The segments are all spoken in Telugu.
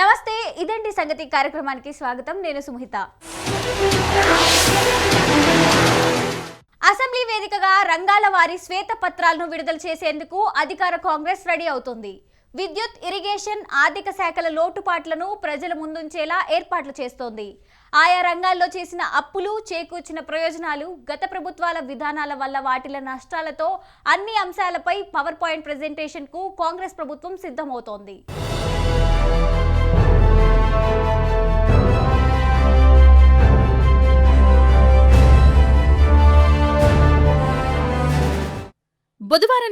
నమస్తే ఇదండి సంగతి కార్యక్రమానికి స్వాగతం. నేను సుమహిత. అసెంబ్లీ వేదికగా రంగాల వారి శ్వేత పత్రాలను విడుదల చేసేందుకు అధికార కాంగ్రెస్ రెడీ అవుతుంది. విద్యుత్ ఇరిగేషన్ ఆర్థిక శాఖల లోటుపాట్లను ప్రజల ముందుంచేలా ఏర్పాట్లు చేస్తోంది. ఆయా రంగాల్లో చేసిన అప్పులు చేకూర్చిన ప్రయోజనాలు గత ప్రభుత్వాల విధానాల వల్ల వాటిల నష్టాలతో అన్ని అంశాలపై పవర్ పాయింట్ ప్రజెంటేషన్కు కాంగ్రెస్ ప్రభుత్వం సిద్ధమవుతోంది.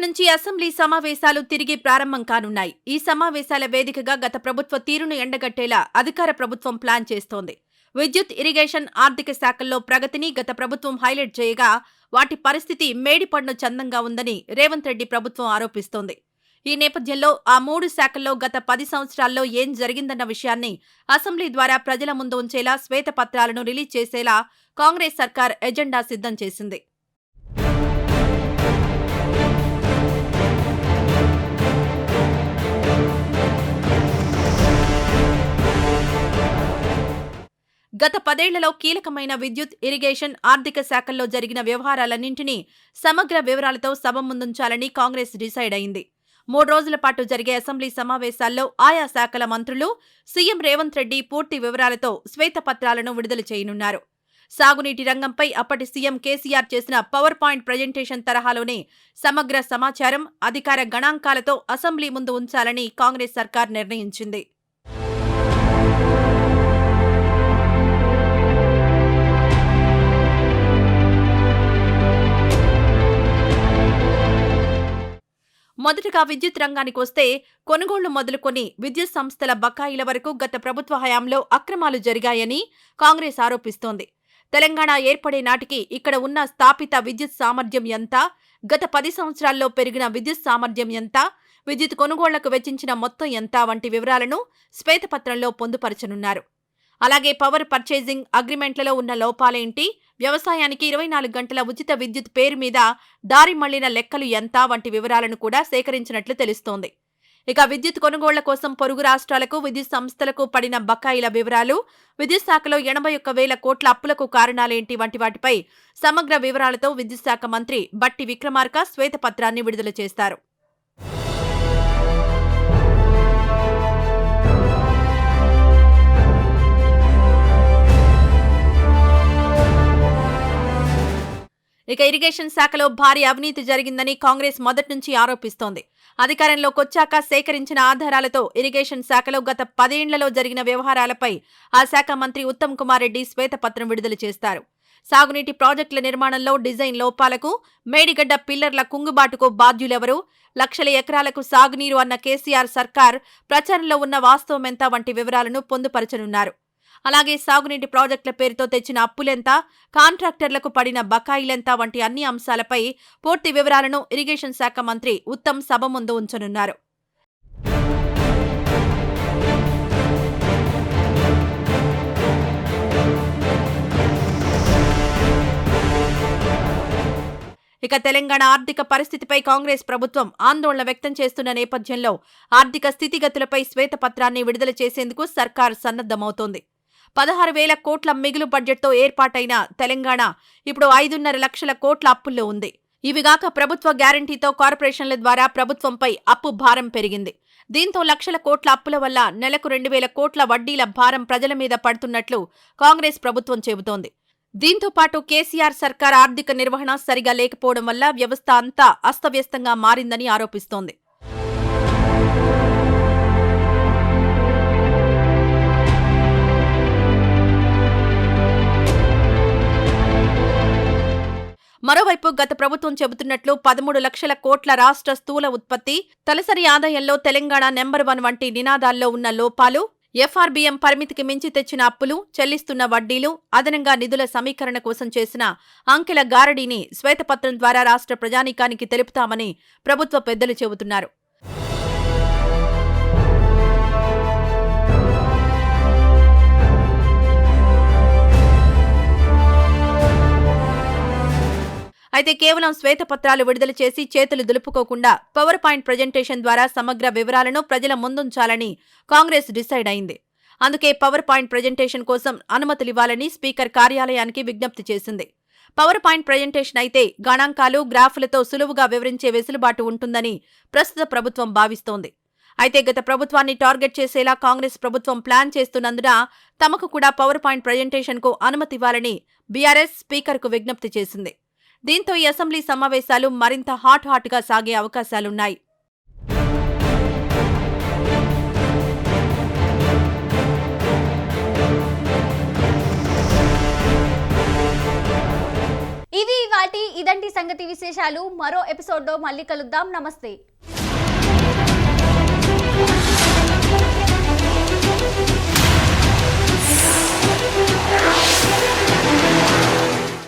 నుంచి అసెంబ్లీ సమావేశాలు తిరిగి ప్రారంభం కానున్నాయి. ఈ సమావేశాల వేదికగా గత ప్రభుత్వ తీరును ఎండగట్టేలా అధికార ప్రభుత్వం ప్లాన్ చేస్తోంది. విద్యుత్ ఇరిగేషన్ ఆర్థిక శాఖల్లో ప్రగతిని గత ప్రభుత్వం హైలైట్ చేయగా వాటి పరిస్థితి మేడిపడ్ను చందంగా ఉందని రేవంత్ రెడ్డి ప్రభుత్వం ఆరోపిస్తోంది. ఈ నేపథ్యంలో ఆ మూడు శాఖల్లో గత పది సంవత్సరాల్లో ఏం జరిగిందన్న విషయాన్ని అసెంబ్లీ ద్వారా ప్రజల ముందు ఉంచేలా శ్వేతపత్రాలను రిలీజ్ చేసేలా కాంగ్రెస్ సర్కార్ ఎజెండా సిద్ధం చేసింది. గత పదేళ్ళలో కీలకమైన విద్యుత్ ఇరిగేషన్ ఆర్థిక శాఖల్లో జరిగిన వ్యవహారాలన్నింటినీ సమగ్ర వివరాలతో సభ ముందుంచాలని కాంగ్రెస్ డిసైడ్ అయింది. మూడు రోజుల పాటు జరిగే అసెంబ్లీ సమావేశాల్లో ఆయా శాఖల మంత్రులు సీఎం రేవంత్ రెడ్డి పూర్తి వివరాలతో శ్వేతపత్రాలను విడుదల చేయనున్నారు. సాగునీటి రంగంపై అప్పటి సీఎం కేసీఆర్ చేసిన పవర్ పాయింట్ ప్రజెంటేషన్ తరహాలోనే సమగ్ర సమాచారం అధికార గణాంకాలతో అసెంబ్లీ ముందు ఉంచాలని కాంగ్రెస్ సర్కార్ నిర్ణయించింది. మొదటగా విద్యుత్ రంగానికి వస్తే కొనుగోళ్ళు మొదలుకొని విద్యుత్ సంస్థల బకాయిల వరకు గత ప్రభుత్వ హయాంలో అక్రమాలు జరిగాయని కాంగ్రెస్ ఆరోపిస్తోంది. తెలంగాణ ఏర్పడే నాటికి ఇక్కడ ఉన్న స్థాపిత విద్యుత్ సామర్థ్యం ఎంత? గత పది సంవత్సరాల్లో పెరిగిన విద్యుత్ సామర్థ్యం ఎంత? విద్యుత్ కొనుగోళ్ళకు వెచ్చించిన మొత్తం ఎంత? వంటి వివరాలను శ్వేతపత్రంలో పొందుపరచనున్నారు. అలాగే పవర్ పర్చేజింగ్ అగ్రిమెంట్లలో ఉన్న లోపాలేంటి వ్యవసాయానికి ఇరవై నాలుగు గంటల ఉచిత విద్యుత్ పేరు మీద దారి మళ్ళిన లెక్కలు ఎంత వంటి వివరాలను కూడా సేకరించినట్లు తెలుస్తోంది. ఇక విద్యుత్ కొనుగోళ్ళ కోసం పొరుగు రాష్ట్రాలకు విద్యుత్ సంస్థలకు పడిన బకాయిల వివరాలు విద్యుత్ శాఖలో ఎనభై ఒక్క వేల కోట్ల అప్పులకు కారణాలేంటి వంటి వాటిపై సమగ్ర వివరాలతో విద్యుత్ శాఖ మంత్రి బట్టి విక్రమార్క శ్వేతపత్రాన్ని విడుదల చేస్తారు. ఇక ఇరిగేషన్ శాఖలో భారీ అవినీతి జరిగిందని కాంగ్రెస్ మొదటి నుంచి ఆరోపిస్తోంది. అధికారంలోకి వచ్చాక సేకరించిన ఆధారాలతో ఇరిగేషన్ శాఖలో గత పదేండ్లలో జరిగిన వ్యవహారాలపై ఆ శాఖ మంత్రి ఉత్తమ్ కుమార్ రెడ్డి శ్వేతపత్రం విడుదల చేస్తారు. సాగునీటి ప్రాజెక్టుల నిర్మాణంలో డిజైన్ లోపాలకు మేడిగడ్డ పిల్లర్ల కుంగుబాటుకు బాధ్యులెవరు లక్షల ఎకరాలకు సాగునీరు అన్న కేసీఆర్ సర్కార్ ప్రచారంలో ఉన్న వాస్తవమెంత వంటి వివరాలను పొందుపరచనున్నారు. అలాగే సాగునీటి ప్రాజెక్టుల పేరుతో తెచ్చిన అప్పులెంత కాంట్రాక్టర్లకు పడిన బకాయిలెంత వంటి అన్ని అంశాలపై పూర్తి వివరాలను ఇరిగేషన్ శాఖ మంత్రి ఉత్తమ్ సభ ముందు ఉంచనున్నారు. ఇక తెలంగాణ ఆర్థిక పరిస్థితిపై కాంగ్రెస్ ప్రభుత్వం ఆందోళన వ్యక్తం చేస్తున్న నేపథ్యంలో ఆర్థిక స్థితిగతులపై శ్వేతపత్రాన్ని విడుదల చేసేందుకు సర్కార్ సన్నద్దమవుతోంది పదహారు వేల కోట్ల మిగులు బడ్జెట్తో ఏర్పాటైన తెలంగాణ ఇప్పుడు ఐదున్నర లక్షల కోట్ల అప్పుల్లో ఉంది. ఇవిగాక ప్రభుత్వ గ్యారంటీతో కార్పొరేషన్ల ద్వారా ప్రభుత్వంపై అప్పు భారం పెరిగింది. దీంతో లక్షల కోట్ల అప్పుల వల్ల నెలకు రెండు వేల కోట్ల వడ్డీల భారం ప్రజల మీద పడుతున్నట్లు కాంగ్రెస్ ప్రభుత్వం చెబుతోంది. దీంతో పాటు కేసీఆర్ సర్కార్ ఆర్థిక నిర్వహణ సరిగా లేకపోవడం వల్ల వ్యవస్థ అంతా అస్తవ్యస్తంగా మారిందని ఆరోపిస్తోంది. మరోవైపు గత ప్రభుత్వం చెబుతున్నట్లు పదమూడు లక్షల కోట్ల రాష్ట్ర స్థూల ఉత్పత్తి తలసరి ఆదాయంలో తెలంగాణ నెంబర్ వన్ వంటి నినాదాల్లో ఉన్న లోపాలు ఎఫ్ఆర్బీఎం పరిమితికి మించి తెచ్చిన అప్పులు చెల్లిస్తున్న వడ్డీలు అదనంగా నిధుల సమీకరణ కోసం చేసిన అంకెల గారడీని శ్వేతపత్రం ద్వారా రాష్ట్ర ప్రజానీకానికి తెలుపుతామని ప్రభుత్వ పెద్దలు చెబుతున్నారు. అయితే కేవలం శ్వేతపత్రాలు విడుదల చేసి చేతులు దులుపుకోకుండా పవర్ పాయింట్ ప్రజెంటేషన్ ద్వారా సమగ్ర వివరాలను ప్రజల ముందుంచాలని కాంగ్రెస్ డిసైడ్ అయింది. అందుకే పవర్ పాయింట్ ప్రజెంటేషన్ కోసం అనుమతులివ్వాలని స్పీకర్ కార్యాలయానికి విజ్ఞప్తి చేసింది. పవర్ పాయింట్ ప్రజెంటేషన్ అయితే గణాంకాలు గ్రాఫులతో సులువుగా వివరించే వెసులుబాటు ఉంటుందని ప్రస్తుత ప్రభుత్వం భావిస్తోంది. అయితే గత ప్రభుత్వాన్ని టార్గెట్ చేసేలా కాంగ్రెస్ ప్రభుత్వం ప్లాన్ చేస్తున్నందున తమకు కూడా పవర్ పాయింట్ ప్రజెంటేషన్కు అనుమతి ఇవ్వాలని బీఆర్ఎస్ స్పీకర్కు విజ్ఞప్తి చేసింది. దీంతో ఈ అసెంబ్లీ సమావేశాలు మరింత హాట్ హాట్గా సాగే అవకాశాలున్నాయి. ఇవి వాటి ఇదంటి సంగతి విశేషాలు. మరో ఎపిసోడ్లో మళ్ళీ కలుద్దాం. నమస్తే.